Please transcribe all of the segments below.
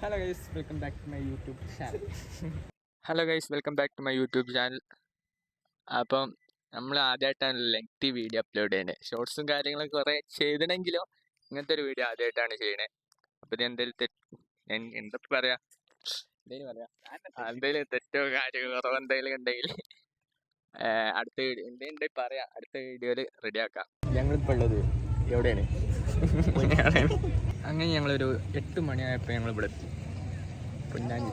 Hello guys welcome back to my YouTube channel hello guys welcome back to my YouTube channel അപ്പം നമ്മൾ ആദ്യമായിട്ടാണ് lengthy video upload ചെയ്യുന്നത് ഷോർട്സും കാര്യങ്ങളും കുറേ ചെയ്തിണെങ്കിലും ഇങ്ങനത്തെ ഒരു വീഡിയോ ആദ്യമായിട്ടാണ് ചെയ്യണേ അപ്പോൾ ഇത് എന്തെങ്കിലും എന്താ പറയാ? എന്തെങ്കിലും തെറ്റോ കാര്യമോ കുറവ് എന്തെങ്കിലും ഉണ്ടെങ്കിൽ അടുത്ത വീഡിയോ എന്തെങ്കിലും ഉണ്ടെങ്കിൽ പറയാം. അടുത്ത വീഡിയോയിൽ റെഡിയാക്കാം ഞങ്ങളിപ്പോൾ ഉള്ളത് എവിടെയാണ്? അങ്ങനെ ഞങ്ങളൊരു എട്ട് മണിയായപ്പോൾ ഞങ്ങൾ ഇവിടെ എത്തി. പൊന്നാനി.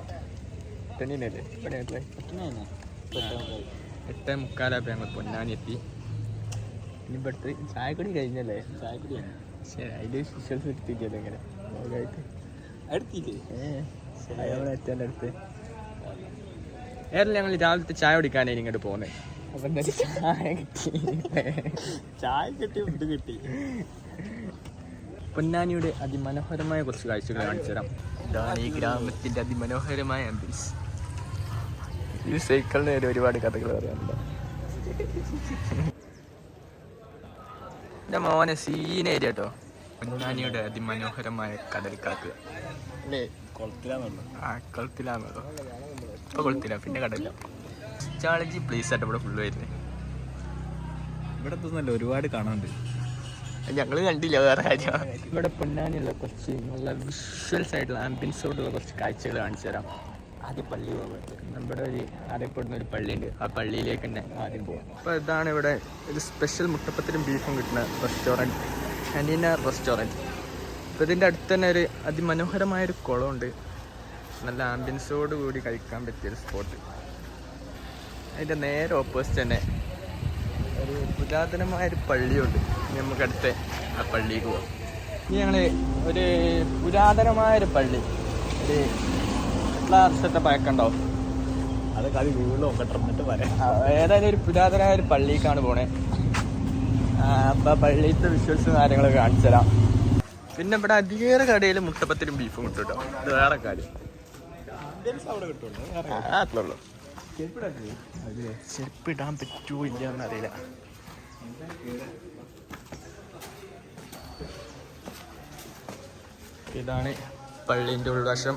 തെന്നിനല്ലേ ഇവിടെ എട്ട് മുക്കാലായപ്പോൾ ഞങ്ങൾ പൊന്നാനി എത്തി. ഇനി ഇവിടുത്തെ ചായക്കുടി കഴിഞ്ഞല്ലേ? ചായക്കുടി ശരി അതിന്റെ വിഷ്വൽസ് എടുത്തിരിക്കല്ലോ ഇങ്ങനെ? ഏറെ അടുത്തില്ലേ ഏഹ് എത്തേന്റെ അടുത്ത്. ഏതായാലും ഞങ്ങൾ രാവിലത്തെ ചായ കുടിക്കാനായി ഇങ്ങോട്ട് പോകുന്നത് അപ്പം ചായ കിട്ടി. ചായ കിട്ടി ഫുഡ് കിട്ടി. പൊന്നാനിയുടെ അതിമനോഹരമായ കുറച്ച് കാഴ്ചകൾ കാണിച്ചു തരാം. ഇതാണ് ഈ ഗ്രാമത്തിന്റെ അതിമനോഹരമായ ആംബിയൻസ് ഈ സൈക്കിളിന് നേരെ ഒരുപാട് കഥകൾ പറയാനുണ്ട്. എന്റെ മോനെ സീന ഏരിയ കേട്ടോ. പൊന്നാനിയുടെ അതിമനോഹരമായ കടൽക്കാക്ക് കാക്കുക കുളത്തിലാന്നുള്ളു ആ കുളത്തിലാണല്ലോ ഇപ്പൊ കുളത്തില്ല പിന്നെ കടലില്ല ചാളജി പ്ലേസ് ആയിട്ട് ഇവിടെ ഫുള്ള് വരുന്നത് ഇവിടെ തോന്നല്ല ഒരുപാട് കാണാനുണ്ട്. ഞങ്ങൾ കണ്ടില്ല വേറെ കാര്യം ഇവിടെ പൊന്നാനിയുള്ള കുറച്ച് നല്ല വിഷ്വൽസ് ആയിട്ടുള്ള ആംബിയൻസോടുള്ള കുറച്ച് കാഴ്ചകൾ കാണിച്ചു തരാം. ആദ്യം പള്ളി പോകുന്നത് നമ്മുടെ ഒരു അറിയപ്പെടുന്ന ഒരു പള്ളിയുണ്ട്. ആ പള്ളിയിലേക്ക് തന്നെ ആദ്യം പോകും അപ്പോൾ ഇതാണ് ഇവിടെ ഒരു സ്പെഷ്യൽ മുട്ടപ്പത്തിനും ബീഫും കിട്ടുന്ന റെസ്റ്റോറന്റ് ഹനീന റെസ്റ്റോറന്റ് അപ്പോൾ ഇതിന്റെ അടുത്ത് തന്നെ ഒരു അതിമനോഹരമായ ഒരു കുളമുണ്ട്. നല്ല ആംബിയൻസോട് കൂടി കഴിക്കാൻ പറ്റിയൊരു സ്പോട്ട് അതിന്റെ നേരെ ഓപ്പോസിറ്റ് തന്നെ ഒരു പുരാതനമായൊരു പള്ളിയുണ്ട്. നമുക്ക് അടുത്ത ആ പള്ളിക്ക് പോകാം ഇനി ഞങ്ങൾ ഒരു പുരാതനമായൊരു പള്ളി ഒരു എല്ലാ വർഷത്തെ പഴക്കമുണ്ടാവും അതൊക്കെ അത് എന്നിട്ട് പറയാം ആ, ഏതായാലും ഒരു പുരാതനമായ ഒരു പള്ളിക്കാണ് പോണേ. അപ്പൊ പള്ളിയിലത്തെ വിഷ്വൽസും കാര്യങ്ങളൊക്കെ കാണിച്ചു തരാം. പിന്നെ ഇവിടെ അധികേറെ കടയിൽ മുട്ടപ്പത്തിനും ബീഫും കിട്ടും കേട്ടോ ഇത് വേറെ കാര്യം. അവിടെ കിട്ടുള്ളൂ ആ, അത്രേ ഉള്ളൂ. ചെരുപ്പ് ഇടാൻ പറ്റുമോ ഇല്ല എന്നറിയില്ല ഇതാണ് പള്ളീന്റെ ഉൾവശം.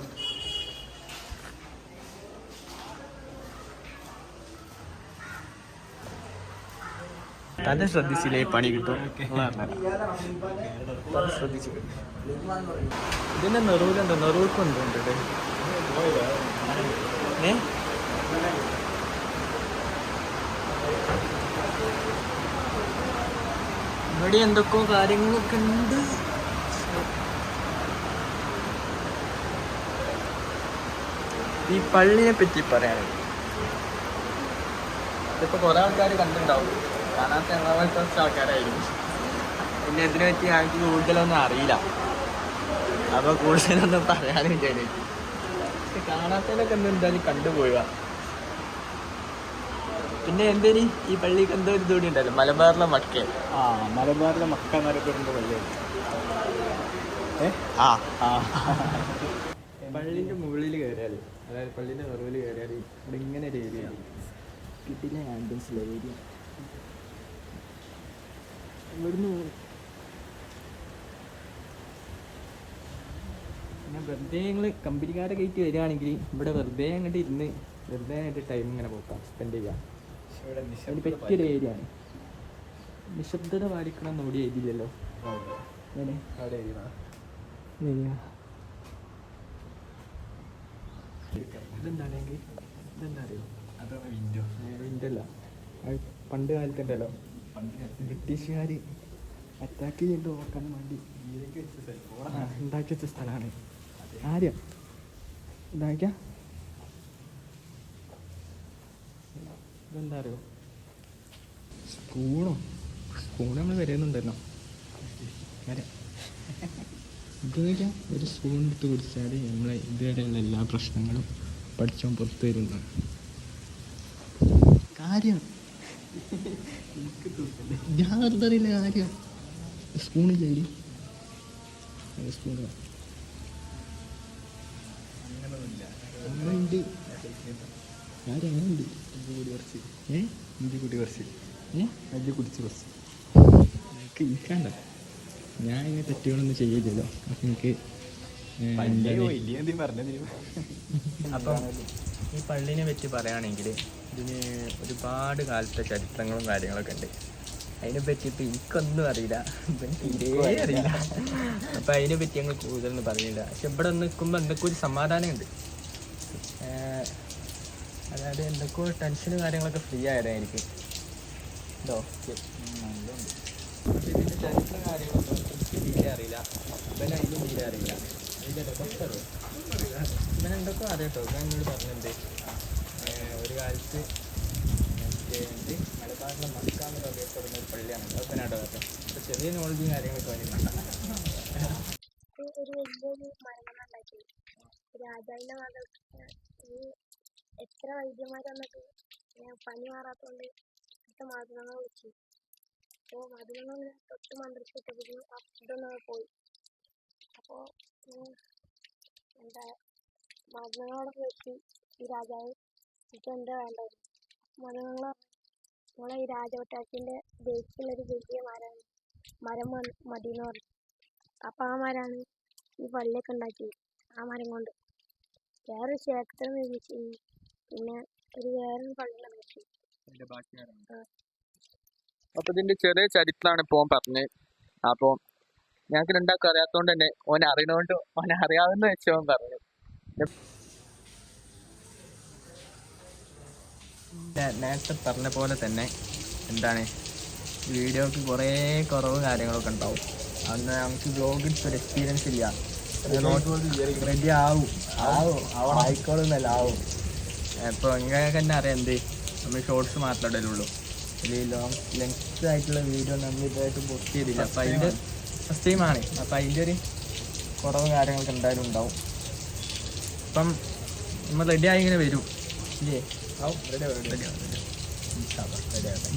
തന്നെ ശ്രദ്ധിച്ചില്ലേ പണി കിട്ടും? ശ്രദ്ധിച്ചു ഇതിന്റെ നെറൂലുണ്ട് ഏ? ഇവിടെ എന്തൊക്കെയോ കാര്യങ്ങളൊക്കെ ഉണ്ട്. ഈ പള്ളിനെ പറ്റി പറയാനുള്ളത് ഇതിപ്പോ കൊറേ ആൾക്കാർ കണ്ടിട്ടുണ്ടാവും. കാണാത്ത ഞങ്ങളെ കുറച്ച് ആൾക്കാരായിരിക്കും. പിന്നെ ഇതിനെ പറ്റി ഞങ്ങൾക്ക് കൂടുതലൊന്നും അറിയില്ല. അപ്പൊ കൂടുതലൊന്നും പറയാനും എനിക്ക് പക്ഷെ കാണാത്തതിനൊക്കെ ഒന്ന് എന്തായാലും കണ്ടുപോവുക പിന്നെ എന്തേലും ഈ പള്ളിക്ക് എന്തോ ഒരു ഇതുകൂടി ഉണ്ടല്ലോ മലബാറിലെ മക്ക. ആ മലബാറിലെ മക്ക എന്നറിയപ്പെടുന്ന പള്ളിയാണ് ആ. ആ. പള്ളിന്റെ മുകളിൽ കയറിയാൽ അതായത് പള്ളിന്റെ നിറവിൽ കയറിയാൽ ഇവിടെ ഇങ്ങനെ ഒരു ഏരിയ കിട്ടില്ല ആംബുലൻസിലെ ഏരിയ ഇവിടുന്ന് പിന്നെ വെറുതെ ഞങ്ങൾ കമ്പനിക്കാരെ കയറ്റി വരികയാണെങ്കിൽ ഇവിടെ വെറുതെ അങ്ങോട്ട് ഇരുന്ന് വെറുതെ ആയിട്ട് ടൈം ഇങ്ങനെ പോക്കാം സ്പെൻഡ് ചെയ്യാം. അതിന് പറ്റിയൊരു ഏരിയ ആണ്. നിശബ്ദത പാലിക്കണം എന്ന് ഓടി എഴുതിയില്ലല്ലോ. അവിടെ എഴുതിയതാ. ഇതെന്താണെങ്കിൽ? ഇതെന്താ അറിയോ അതാണ് വിൻഡോ. ഇതല്ല അത് പണ്ട് കാലത്ത്. ഉണ്ടല്ലോ ബ്രിട്ടീഷുകാർ അറ്റാക്ക് ചെയ്ത് നോക്കാൻ വേണ്ടി ഉണ്ടാക്കി വെച്ച സ്ഥലമാണ്. ആര്യം? ഇതാക്കിയാ ഇതെന്താ അറിയോ സ്പൂണോ സ്പൂൺ നമ്മൾ വരുന്നുണ്ടല്ലോ. വരാം. നോക്കിയാൽ ഒരു സ്പൂൺ എടുത്ത് കുടിച്ചാൽ നമ്മളെ ഇതുവരെയുള്ള എല്ലാ പ്രശ്നങ്ങളും പഠിച്ചോൻ പുറത്തു വരുന്ന കാര്യം? ഞാൻ വെറുതെ അറിയില്ല കാര്യം സ്പൂണില്ലേ സ്പൂൺ അങ്ങനൊന്നുമില്ല ഉണ്ട് കാര്യം അങ്ങനെ ഉണ്ട് ഇഞ്ചി കൂടി കുറച്ച്. ഏ? ഇഞ്ചി കൂടി കുറച്ച്. ഏ? ഇഞ്ചി കുടിച്ച് കുറച്ച്. എനിക്ക് ഇരിക്കണ്ട ഞാൻ ഇങ്ങനെ തെറ്റുകളൊന്നും ചെയ്യില്ലല്ലോ അപ്പം എനിക്ക് അപ്പം ഈ പള്ളിനെ പറ്റി പറയുകയാണെങ്കിൽ ഇതിന് ഒരുപാട് കാലത്തെ ചരിത്രങ്ങളും കാര്യങ്ങളൊക്കെ ഉണ്ട്. അതിനെ പറ്റി ഇപ്പൊ എനിക്കൊന്നും അറിയില്ല. തീരെ അറിയില്ല. അപ്പം അതിനെ പറ്റി ഞങ്ങൾ കൂടുതലൊന്നും പറയുന്നില്ല പക്ഷെ ഇവിടെ നിൽക്കുമ്പോൾ എന്തൊക്കെ ഒരു സമാധാനമുണ്ട്. അതായത് എന്തൊക്കെയോ ടെൻഷനും കാര്യങ്ങളൊക്കെ ഫ്രീ ആയതായിരിക്കും. ഇതോ? ഇതിന്റെ ചരിത്ര കാര്യങ്ങളൊന്നും എനിക്ക് തീരെ അറിയില്ല. ഇവൻ അതിനും തീരെ അറിയില്ല. അതിന്റെ ഡോക്ടർ അറിയാം ഇവൻ എന്തൊക്കെ ഇവൻ എന്നോട് പറഞ്ഞിട്ടുണ്ട്. ഒരു കാലത്ത് എന്ത്? മലബാറിലെ മക്കാന്ന് അറിയപ്പെടുന്ന ഒരു പള്ളിയാണ്. നാട്ടോ കേട്ടോ അപ്പോൾ ചെറിയ നോളജും കാര്യങ്ങളൊക്കെ വരുന്നുണ്ട് ഒരു വലിയൊരു മരണം ഉണ്ടാക്കി രാജാവിന്റെ മകൾക്ക് എത്ര വൈദ്യന്മാർ വന്നിട്ട് പനി മാറാത്തോണ്ട് അടുത്ത മാതൃങ്ങൾ വെച്ചു അപ്പോൾ ഇങ്ങനെ തൊട്ട് മന്ത്രിച്ചിട്ടപ്പോഴും അസുഖം പോയി. അപ്പോൾ എന്താ മാതൃങ്ങളോടൊക്കെ വെച്ച് ഈ രാജാവ് എനിക്ക് എന്താ വേണ്ടത്? മൃഗങ്ങൾ നമ്മളെ ഈ രാജകൊട്ടാരത്തിന്റെ ബേസിലുള്ളൊരു വലിയ മരമാണ് മരം മതി എന്ന് പറഞ്ഞു. അപ്പം ആ മരമാണ് ഈ പള്ളിയൊക്കെ ഉണ്ടാക്കിയത് ആ മരം കൊണ്ട്. വേറൊരു ക്ഷേത്രം നിർമ്മിച്ചു പിന്നെ ഒരു വേറൊരു പള്ളി നിർമ്മിച്ചു. അപ്പൊ ഇതിന്റെ ചെറിയ ചരിത്രമാണ് ഇപ്പൊ പറഞ്ഞത് അപ്പൊ ഞങ്ങൾക്ക് രണ്ടാൾക്കും അറിയാത്തോണ്ട് തന്നെ ഓൻ അറിയണോണ്ട് ഓൻ അറിയാവുന്ന വെച്ച് പറഞ്ഞു. നേരത്തെ പറഞ്ഞ പോലെ തന്നെ എന്താണ് വീഡിയോക്ക് കുറേ കുറവ് കാര്യങ്ങളൊക്കെ ഉണ്ടാവും. അന്ന് നമുക്ക് ബ്ലോഗിൽ ഒരു എക്സ്പീരിയൻസ് ഇല്ല. റെഡി ആവും. ആവും. ആയിക്കോളുന്നല്ല ആവും. ഇപ്പോൾ ഇങ്ങനെ തന്നെ അറിയാം എന്ത് നമ്മൾ ഷോർട്സ് മാത്രമേ ഇടലുള്ളൂ. ഇതിൽ ലോങ് ലെങ്ത് ആയിട്ടുള്ള വീഡിയോ നമ്മൾ ഇതായിട്ട് പോസ്റ്റ് ചെയ്തില്ല. അപ്പം അതിന്റെ ഫസ്റ്റ് ടൈമാണ് അപ്പം അതിന്റെ ഒരു കുറവ് കാര്യങ്ങളൊക്കെ എന്തായാലും ഉണ്ടാവും. അപ്പം നമ്മൾ റെഡി ആയി ഇങ്ങനെ വരും. ഇല്ലേ? റെഡി ആവും റെഡി ആവും. റെഡി ആവും റെഡി ആവും